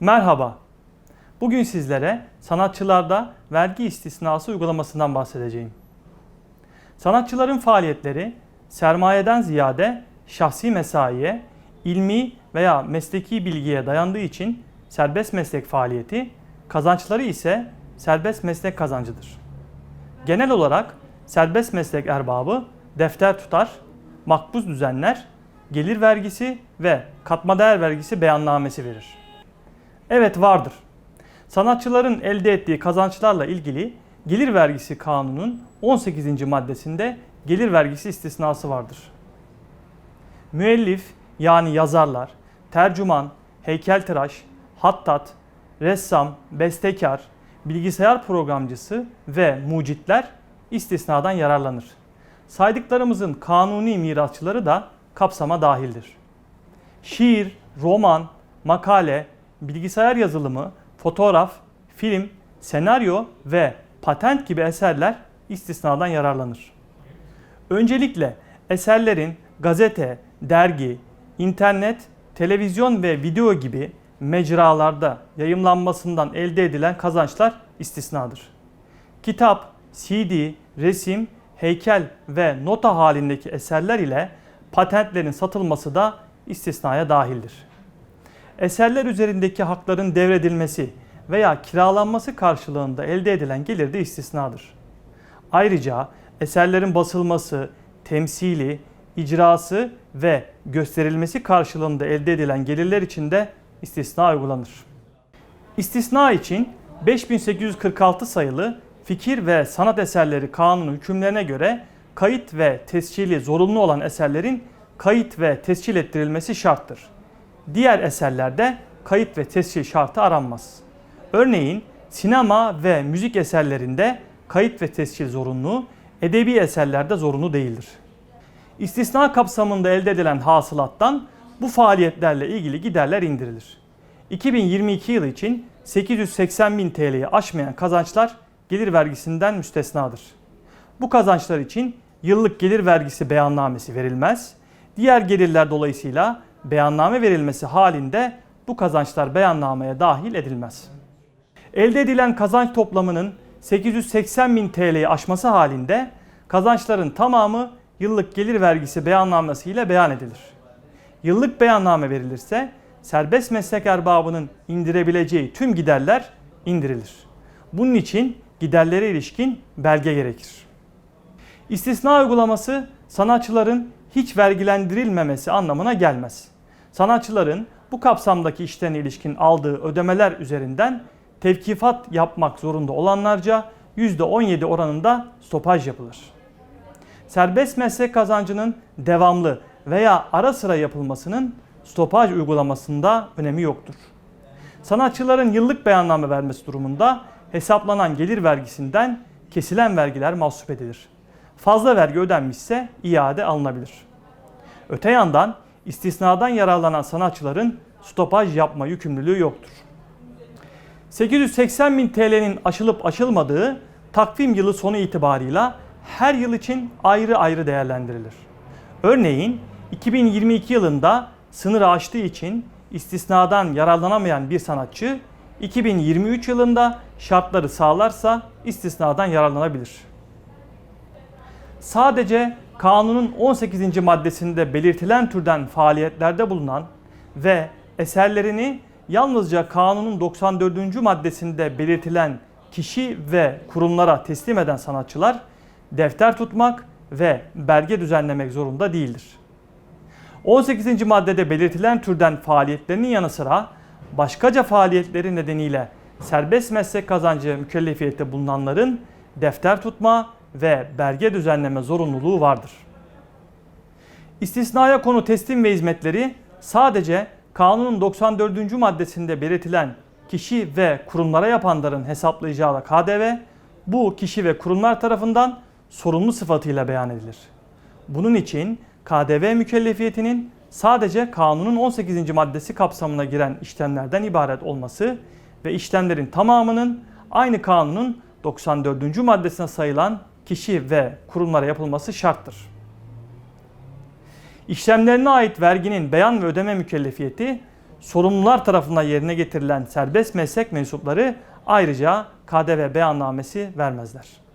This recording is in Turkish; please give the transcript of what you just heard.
Merhaba. Bugün sizlere sanatçılarda vergi istisnası uygulamasından bahsedeceğim. Sanatçıların faaliyetleri sermayeden ziyade şahsi mesaiye, ilmi veya mesleki bilgiye dayandığı için serbest meslek faaliyeti, kazançları ise serbest meslek kazancıdır. Genel olarak serbest meslek erbabı defter tutar, makbuz düzenler, gelir vergisi ve katma değer vergisi beyannamesi verir. Evet vardır. Sanatçıların elde ettiği kazançlarla ilgili gelir vergisi kanunun 18. maddesinde gelir vergisi istisnası vardır. Müellif yani yazarlar, tercüman, heykeltıraş, hattat, ressam, bestekar, bilgisayar programcısı ve mucitler istisnadan yararlanır. Saydıklarımızın kanuni mirasçıları da kapsama dahildir. Şiir, roman, makale, bilgisayar yazılımı, fotoğraf, film, senaryo ve patent gibi eserler istisnadan yararlanır. Öncelikle eserlerin gazete, dergi, internet, televizyon ve video gibi mecralarda yayımlanmasından elde edilen kazançlar istisnadır. Kitap, CD, resim, heykel ve nota halindeki eserler ile patentlerin satılması da istisnaya dahildir. Eserler üzerindeki hakların devredilmesi veya kiralanması karşılığında elde edilen gelir de istisnadır. Ayrıca eserlerin basılması, temsili, icrası ve gösterilmesi karşılığında elde edilen gelirler için de istisna uygulanır. İstisna için 5846 sayılı Fikir ve Sanat Eserleri Kanunu hükümlerine göre kayıt ve tescili zorunlu olan eserlerin kayıt ve tescil ettirilmesi şarttır. Diğer eserlerde kayıt ve tescil şartı aranmaz. Örneğin sinema ve müzik eserlerinde kayıt ve tescil zorunlu, edebi eserlerde zorunlu değildir. İstisna kapsamında elde edilen hasılattan bu faaliyetlerle ilgili giderler indirilir. 2022 yılı için 880 bin TL'yi aşmayan kazançlar gelir vergisinden müstesnadır. Bu kazançlar için yıllık gelir vergisi beyannamesi verilmez. Diğer gelirler dolayısıyla beyanname verilmesi halinde bu kazançlar beyannameye dahil edilmez. Elde edilen kazanç toplamının 880 bin TL'yi aşması halinde kazançların tamamı yıllık gelir vergisi beyannamesi ile beyan edilir. Yıllık beyanname verilirse serbest meslek erbabının indirebileceği tüm giderler indirilir. Bunun için giderlere ilişkin belge gerekir. İstisna uygulaması sanatçıların hiç vergilendirilmemesi anlamına gelmez. Sanatçıların bu kapsamdaki işlerine ilişkin aldığı ödemeler üzerinden tevkifat yapmak zorunda olanlarca %17 oranında stopaj yapılır. Serbest meslek kazancının devamlı veya ara sıra yapılmasının stopaj uygulamasında önemi yoktur. Sanatçıların yıllık beyanname vermesi durumunda hesaplanan gelir vergisinden kesilen vergiler mahsup edilir. Fazla vergi ödenmişse iade alınabilir. Öte yandan istisnadan yararlanan sanatçıların stopaj yapma yükümlülüğü yoktur. 880 bin TL'nin aşılıp aşılmadığı takvim yılı sonu itibarıyla her yıl için ayrı ayrı değerlendirilir. Örneğin 2022 yılında sınırı aştığı için istisnadan yararlanamayan bir sanatçı 2023 yılında şartları sağlarsa istisnadan yararlanabilir. Sadece kanunun 18. maddesinde belirtilen türden faaliyetlerde bulunan ve eserlerini yalnızca kanunun 94. maddesinde belirtilen kişi ve kurumlara teslim eden sanatçılar defter tutmak ve belge düzenlemek zorunda değildir. 18. maddede belirtilen türden faaliyetlerinin yanı sıra başkaca faaliyetleri nedeniyle serbest meslek kazancı mükellefiyette bulunanların defter tutma ve belge düzenleme zorunluluğu vardır. İstisnaya konu teslim ve hizmetleri sadece kanunun 94. maddesinde belirtilen kişi ve kurumlara yapanların hesaplayacağı KDV bu kişi ve kurumlar tarafından sorumlu sıfatıyla beyan edilir. Bunun için KDV mükellefiyetinin sadece kanunun 18. maddesi kapsamına giren işlemlerden ibaret olması ve işlemlerin tamamının aynı kanunun 94. maddesine sayılan kişi ve kurumlara yapılması şarttır. İşlemlerine ait verginin beyan ve ödeme mükellefiyeti sorumlular tarafından yerine getirilen serbest meslek mensupları ayrıca KDV beyannamesi vermezler.